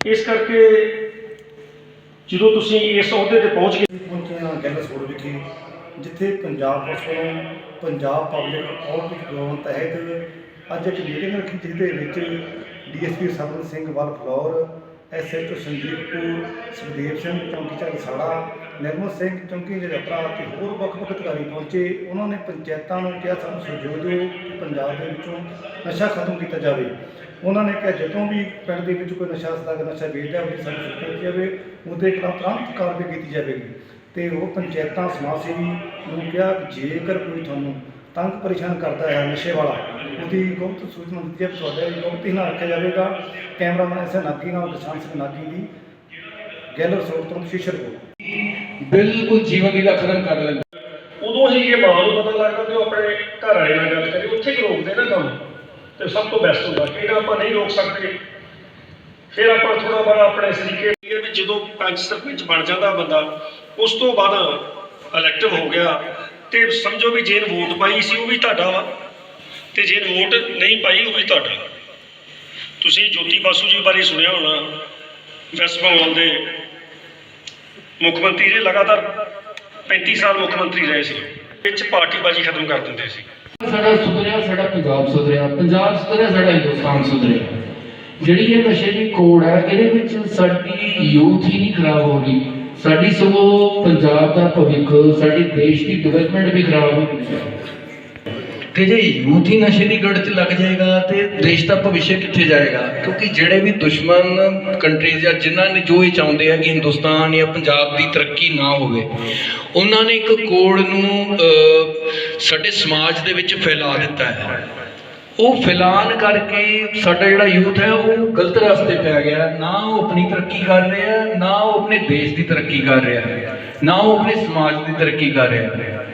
ਇਸ ਕਰਕੇ ਜਦੋਂ ਤੁਸੀਂ ਇਸ ਅਹੁਦੇ ਤੇ ਪਹੁੰਚ ਗਏ ਪਹੁੰਚਿਆ ਗੈਲਸ ਰੋਡ ਵਿਖੇ, ਜਿੱਥੇ ਪੰਜਾਬ ਪੁਲਿਸ ਵੱਲੋਂ ਪੰਜਾਬ ਪਬਲਿਕ ਆਊਟਰੀਚ ਪ੍ਰੋਗਰਾਮ ਤਹਿਤ ਅੱਜ ਇੱਕ ਮੀਟਿੰਗ ਰੱਖੀ ਜਿਸ ਦੇ ਵਿੱਚ ਡੀਐਸਪੀ ਸਰਵਨ ਸਿੰਘ ਵੱਲ ਫਲੌਰ ਐਸਐਚਓ ਸੰਜੀਵ ਕਪੂਰ ਸੁਖਦੇਵ ਸਿੰਘ, ਚੌਂਕੀ ਝਾੜਸਾੜਾ ਨਿਰਮਲ ਸਿੰਘ, ਚੌਂਕੀ ਜਗਪਰਾ ਤੇ ਹੋਰ ਵੱਖ ਵੱਖ ਅਧਿਕਾਰੀ ਪਹੁੰਚੇ। ਉਹਨਾਂ ਨੇ ਪੰਚਾਇਤਾਂ ਨੂੰ ਕਿਹਾ, ਸਾਨੂੰ ਸਹਿਯੋਗ ਦਿਓ ਕਿ ਪੰਜਾਬ ਦੇ ਵਿੱਚੋਂ ਨਸ਼ਾ ਖਤਮ ਕੀਤਾ ਜਾਵੇ। ਉਹਨਾਂ ਨੇ ਕਿਹਾ, ਜਦੋਂ ਵੀ ਪਿੰਡ ਦੇ ਵਿੱਚ ਕੋਈ ਨਸ਼ਾ ਸਦਾਗ ਨਸ਼ਾ ਵੇਚਦਾ ਉਹਦੀ ਸਾਨੂੰ ਸੂਚਨਾ ਦਿੱਤੀ ਜਾਵੇ, ਉਹਦੇ ਖਿਲਾਫ ਤੁਰੰਤ ਕਾਰਵਾਈ ਕੀਤੀ ਜਾਵੇਗੀ। ਤੇ ਉਹ ਪੰਚਾਇਤਾਂ ਸਮਾਜ ਸੇਵੀ ਨੂੰ ਕਿਹਾ ਜੇਕਰ ਕੋਈ ਤੁਹਾਨੂੰ ਤੰਗ ਪਰੇਸ਼ਾਨ ਕਰਦਾ ਹੈ ਨਸ਼ੇ ਵਾਲਾ। ਉਹਦੀ ਗੁਪਤ ਸੂਚਨਾ ਦਿੱਤੀ ਜਾਵੇ ਤੁਹਾਡੇ ਗੁਪਤ ਹੀ ਨਾ ਰੱਖਿਆ ਜਾਵੇਗਾ। ਕੈਮਰਾਮੈਨ ਐਸੇ ਨਾਗੀ ਨਾਲ ਸਿੰਘ ਨਾਗੀ ਦੀ ਗੈਲਰ ਸੋਟ ਤੋਂ ਸ਼ੀਸ਼ਰ ਕੋ ਬਿਲਕੁਲ ਜੀਵਨ ਲੀਲਾ ਖਤਮ ਕਰ ਲੈਂਦਾ ਉਦੋਂ ਹੀ ਇਹ ਮਾਂ ਨੂੰ ਪਤਾ ਲੱਗਦਾ ਕਿ ਉਹ ਆਪਣੇ ਘਰ ਵਾਲੇ ਨਾਲ ਗੱਲ ਕਰੇ ਉੱਥੇ ਕਿ ਰੋਕਦੇ ਨਾ ਕੰਮ। ਤੇ ਸਭ ਤੋਂ ਬੈਸਟ ਹੁੰਦਾ ਕਿ ਇਹਦਾ ਆਪਾਂ ਨਹੀਂ ਰੋਕ ਸਕਦੇ। ਫਿਰ ਆਪਾਂ ਥੋੜਾ ਬੜਾ ਆਪਣੇ ਸਰੀਕੇ ਵੀ ਜਦੋਂ ਪੰਚ ਸਰਪੰਚ ਬਣ ਜਾਂਦਾ ਬੰਦਾ ਉਸ ਤੋਂ ਬਾਅਦ ਇਲੈਕਟਿਵ ਹੋ ਗਿਆ। ਤੇ ਸਮਝੋ ਵੀ ਜੇ ਵੋਟ ਪਾਈ ਸੀ ਉਹ ਵੀ ਤੁਹਾਡਾ ਵਾ ਤੇ ਜੇ ਵੋਟ ਨਹੀਂ ਪਾਈ ਉਹ ਵੀ ਤੁਹਾਡਾ। ਤੁਸੀਂ ਜੋਤੀ ਬਾਸੂ ਜੀ ਬਾਰੇ ਸੁਣਿਆ ਹੋਣਾ, ਵੈਸਟ ਬੰਗਾਲ ਦੇ ਮੁੱਖ ਮੰਤਰੀ ਨੇ ਲਗਾਤਾਰ 35 ਸਾਲ ਮੁੱਖ ਮੰਤਰੀ ਰਹੇ ਸੀ। ਵਿੱਚ ਪਾਰਟੀਬਾਜ਼ੀ ਖਤਮ ਕਰ ਦਿੰਦੇ ਸੀ। ਸਾਡਾ ਸੁਧਰਿਆ, ਸਾਡਾ ਪੰਜਾਬ ਸੁਧਰਿਆ ਪੰਜਾਬ ਸੁਧਰਿਆ, ਸਾਡਾ ਹਿੰਦੁਸਤਾਨ ਸੁਧਰਿਆ। ਜਿਹੜੀ ਇਹ ਨਸ਼ੇ ਦੀ ਕੋੜ ਹੈ, ਇਹਦੇ ਵਿੱਚ ਸਾਡੀ ਯੂਥ ਹੀ ਨਹੀਂ ਖਰਾਬ ਹੋ ਰਹੀ ਸਾਡੀ ਸਗੋਂ ਪੰਜਾਬ ਦਾ ਭਵਿੱਖ, ਸਾਡੀ ਦੇਸ਼ ਦੀ ਡਿਵੈਲਪਮੈਂਟ ਵੀ ਖਰਾਬ ਹੋ ਰਹੀ ਹੈ। ਤੇ ਜੇ ਯੂਥ ਹੀ ਨਸ਼ੇ ਦੀ ਗੜ 'ਚ ਲੱਗ ਜਾਏਗਾ ਤੇ ਦੇਸ਼ ਦਾ ਭਵਿੱਖ ਕਿੱਥੇ ਜਾਏਗਾ? ਕਿਉਂਕਿ ਜਿਹੜੇ ਵੀ ਦੁਸ਼ਮਣ ਕੰਟਰੀਜ਼ ਜਾਂ ਜਿਨ੍ਹਾਂ ਨੇ ਜੋ ਇਹ ਚਾਹੁੰਦੇ ਆ ਕਿ ਹਿੰਦੁਸਤਾਨ ਜਾਂ ਪੰਜਾਬ ਦੀ ਤਰੱਕੀ ਨਾ ਹੋਵੇ, ਉਹਨਾਂ ਨੇ ਇੱਕ ਕੋਡ ਨੂੰ ਸਾਡੇ ਸਮਾਜ ਦੇ ਵਿੱਚ ਫੈਲਾ ਦਿੱਤਾ ਹੈ। ਉਹ ਫੈਲਾਨ ਕਰਕੇ ਸਾਡਾ ਜਿਹੜਾ ਯੂਥ ਹੈ, ਉਹ ਗਲਤ ਰਸਤੇ ਪੈ ਗਿਆ। ਨਾ ਉਹ ਆਪਣੀ ਤਰੱਕੀ ਕਰ ਰਿਹਾ ਨਾ ਉਹ ਆਪਣੇ ਦੇਸ਼ ਦੀ ਤਰੱਕੀ ਕਰ ਰਿਹਾ ਨਾ ਉਹ ਆਪਣੇ ਸਮਾਜ ਦੀ ਤਰੱਕੀ ਕਰ ਰਿਹਾ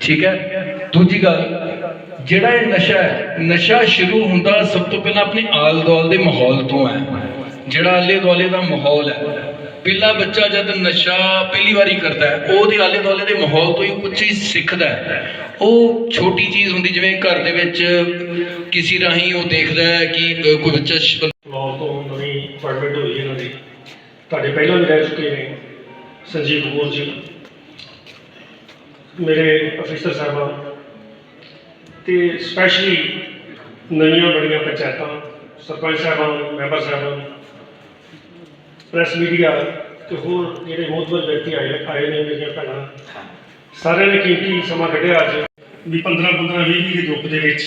ਠੀਕ ਹੈ? ਦੂਜੀ ਗੱਲ, ਜਿਹੜਾ ਇਹ ਨਸ਼ਾ ਹੈ, ਨਸ਼ਾ ਸ਼ੁਰੂ ਹੁੰਦਾ ਸਭ ਤੋਂ ਪਹਿਲਾਂ ਆਪਣੇ ਆਲ ਦੁਆਲ ਦੇ ਮਾਹੌਲ ਤੋਂ ਹੈ। ਜਿਹੜਾ ਆਲੇ ਦੁਆਲੇ ਦਾ ਮਾਹੌਲ ਹੈ ਪਹਿਲਾ ਬੱਚਾ ਜਦ ਨਸ਼ਾ ਪਹਿਲੀ ਵਾਰੀ ਕਰਦਾ ਹੈ ਉਹਦੇ ਆਲੇ ਦੁਆਲੇ ਦੇ ਮਾਹੌਲ ਤੋਂ ਹੀ ਕੁਝ ਚੀਜ਼ ਸਿੱਖਦਾ ਹੈ। ਉਹ ਛੋਟੀ ਚੀਜ਼ ਹੁੰਦੀ, ਜਿਵੇਂ ਘਰ ਦੇ ਵਿੱਚ ਕਿਸੇ ਰਾਹੀਂ ਉਹ ਦੇਖਦਾ ਹੈ ਕਿ ਕੋਈ ਬੱਚਾ ਸ਼- ਤੋਂ ਨਵੀਂ ਅਪਾਰਟਮੈਂਟ ਹੋਈ ਇਹਨਾਂ ਦੀ। ਤੁਹਾਡੇ ਪਹਿਲਾਂ ਵੀ ਰਹਿ ਚੁੱਕੇ ਨੇ, ਸੰਜੀਵ ਕਪੂਰ ਜੀ। ਮੇਰੇ ਅਫੀਸਰ ਸਾਹਿਬਾਨ ਤੇ ਸਪੈਸ਼ਲੀ ਨਵੀਆਂ ਬੜੀਆਂ ਪੰਚਾਇਤਾਂ, ਸਰਪੰਚ ਸਾਹਿਬਾਨ ਮੈਂਬਰ ਸਾਹਿਬਾਨ ਪ੍ਰੈਸ ਮੀਡੀਆ ਤੇ ਹੋਰ ਜਿਹੜੇ ਮੋਤਬਰ ਵਿਅਕਤੀ ਆਏ ਆਏ ਨੇ ਮੇਰੀਆਂ ਭੈਣਾਂ। ਸਾਰਿਆਂ ਨੇ ਕੀਮਤੀ ਸਮਾਂ ਕੱਢਿਆ ਅੱਜ ਵੀ 15 15 20 20 ਦੇ ਗਰੁੱਪ ਦੇ ਵਿੱਚ।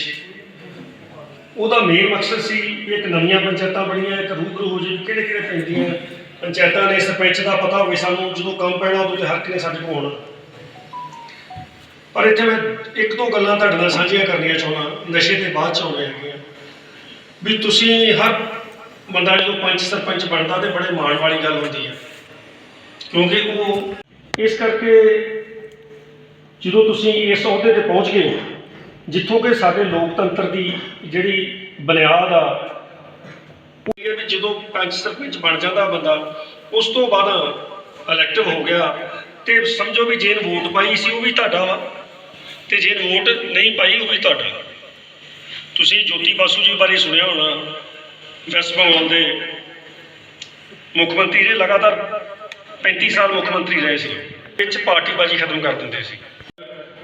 ਉਹਦਾ ਮੇਨ ਮਕਸਦ ਸੀ ਵੀ ਇੱਕ ਨਵੀਆਂ ਪੰਚਾਇਤਾਂ ਬਣੀਆਂ, ਇੱਕ ਰੂਬਰੂ ਹੋ ਜੀ ਕਿਹੜੇ ਕਿਹੜੇ ਪਿੰਡ ਦੀਆਂ ਪੰਚਾਇਤਾਂ ਨੇ, ਸਰਪੰਚ ਦਾ ਪਤਾ ਹੋਵੇ ਸਾਨੂੰ, ਜਦੋਂ ਕੰਮ ਪੈਣਾ ਉਦੋਂ ਤੇ ਹਰ ਕਿਨੇ ਸਾਡੇ ਕੋਲ ਆਉਣਾ ਪਰ ਇੱਥੇ ਮੈਂ ਇੱਕ ਦੋ ਗੱਲਾਂ ਤੁਹਾਡੇ ਨਾਲ ਸਾਂਝੀਆਂ ਕਰਨੀਆਂ ਚਾਹੁੰਦਾ, ਨਸ਼ੇ ਦੇ ਬਾਅਦ ਚ ਆਉਂਦੇ ਹੈਗੀਆਂ ਵੀ ਤੁਸੀਂ ਹਰ ਬੰਦਾ ਜਦੋਂ ਪੰਚ ਸਰਪੰਚ ਬਣਦਾ ਤੇ ਬੜੇ ਮਾਣ ਵਾਲੀ ਗੱਲ ਹੁੰਦੀ ਹੈ। ਕਿਉਂਕਿ ਉਹ ਇਸ ਕਰਕੇ ਜਦੋਂ ਤੁਸੀਂ ਇਸ ਅਹੁਦੇ ਤੇ ਪਹੁੰਚ ਗਏ, ਜਿੱਥੋਂ ਕਿ ਸਾਡੇ ਲੋਕਤੰਤਰ ਦੀ ਜਿਹੜੀ ਬੁਨਿਆਦ ਆ, ਉਹ ਇਹ ਵੀ ਜਦੋਂ ਪੰਚ ਸਰਪੰਚ ਬਣ ਜਾਂਦਾ ਬੰਦਾ, ਉਸ ਤੋਂ ਬਾਅਦ ਇਲੈਕਟਿਵ ਹੋ ਗਿਆ ਤੇ ਸਮਝੋ ਵੀ ਜੇ ਵੋਟ ਪਾਈ ਸੀ, ਉਹ ਵੀ ਤੁਹਾਡਾ ਵਾ ਤੇ ਜੇ ਵੋਟ ਨਹੀਂ ਪਾਈ, ਉਹ ਵੀ ਤੁਹਾਡਾ। ਤੁਸੀਂ ਜੋਤੀ ਬਾਸੂ ਜੀ ਬਾਰੇ ਸੁਣਿਆ ਹੋਣਾ। ਵੈਸਟ ਬੰਗਾਲ ਦੇ ਮੁੱਖ ਮੰਤਰੀ ਨੇ ਲਗਾਤਾਰ 35 ਸਾਲ ਮੁੱਖ ਮੰਤਰੀ ਰਹੇ ਸੀ। ਵਿੱਚ ਪਾਰਟੀਬਾਜ਼ੀ ਖਤਮ ਕਰ ਦਿੰਦੇ ਸੀ।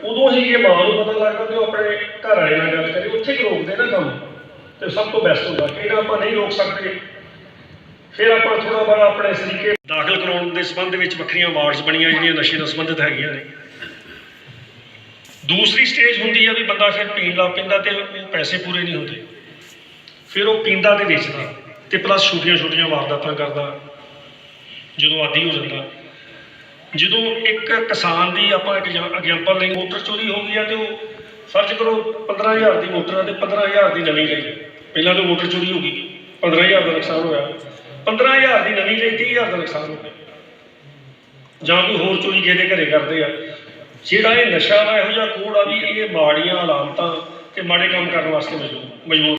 ਉਦੋਂ ਹੀ ਇਹ ਮਾਂ ਨੂੰ ਪਤਾ ਲੱਗਦਾ ਕਿ ਉਹ ਆਪਣੇ ਘਰ ਵਾਲੇ ਨਾਲ ਗੱਲ ਕਰੇ, ਉੱਥੇ ਕਿ ਰੋਕਦੇ ਨਾ ਕੰਮ। ਤੇ ਸਭ ਤੋਂ ਬੈਸਟ ਹੁੰਦਾ ਕਿ ਆਪਾਂ ਨਹੀਂ ਰੋਕ ਸਕਦੇ। ਫਿਰ ਆਪਾਂ ਥੋੜਾ ਬੜਾ ਆਪਣੇ ਸਰੀਕੇ ਦਾਖਲ ਕਰਾਉਣ ਦੇ ਸੰਬੰਧ ਵਿੱਚ ਵੱਖਰੀਆਂ ਵਾਰਡਸ ਬਣੀਆਂ, ਜਿਹੜੀਆਂ ਨਸ਼ੇ ਨਾਲ ਸੰਬੰਧਿਤ ਹੈਗੀਆਂ ਨੇ। ਦੂਸਰੀ ਸਟੇਜ ਹੁੰਦੀ ਆ ਵੀ ਬੰਦਾ ਫਿਰ ਪੀਣ ਲੱਗ ਪੈਂਦਾ ਤੇ ਪੈਸੇ ਪੂਰੇ ਨਹੀਂ ਹੁੰਦੇ। ਫਿਰ ਉਹ ਪੀਂਦਾ ਤੇ ਵੇਚਦਾ ਤੇ ਪਲੱਸ ਛੋਟੀਆਂ ਛੋਟੀਆਂ ਵਾਰਦਾਤਾਂ ਕਰਦਾ, ਜਦੋਂ ਆਦੀ ਹੋ ਜਾਂਦਾ। ਜਦੋਂ ਇੱਕ ਕਿਸਾਨ ਦੀ ਆਪਾਂ ਇੱਕ ਐਗਜ਼ਾਮਪਲ ਲਈ ਮੋਟਰ ਚੋਰੀ ਹੋ ਗਈ ਆ ਤੇ ਉਹ ਫਰਜ਼ ਕਰੋ 15000 ਦੀ ਮੋਟਰ ਆ ਤੇ 15000 ਦੀ ਨਵੀਂ ਲਈ। ਪਹਿਲਾਂ ਤਾਂ ਮੋਟਰ ਚੋਰੀ ਹੋ ਗਈ 15000 ਦਾ ਨੁਕਸਾਨ ਹੋਇਆ। 15000 ਦੀ ਨਵੀਂ ਲਈ 30000 ਦਾ ਨੁਕਸਾਨ ਹੋ ਗਿਆ। ਜਾਂ ਕੋਈ ਹੋਰ ਚੋਰੀ ਕਿਸੇ ਦੇ ਘਰੇ ਕਰਦੇ ਆ। ਜਿਹੜਾ ਇਹ ਨਸ਼ਾ ਵਾ, ਇਹੋ ਜਿਹਾ ਕੋੜ ਆ ਵੀ ਇਹ ਮਾੜੀਆਂ ਹਾਲਾਤਾਂ ਤੇ ਮਾੜੇ ਕੰਮ ਕਰਨ ਵਾਸਤੇ ਮਜਬੂਰ ਮਜਬੂਰ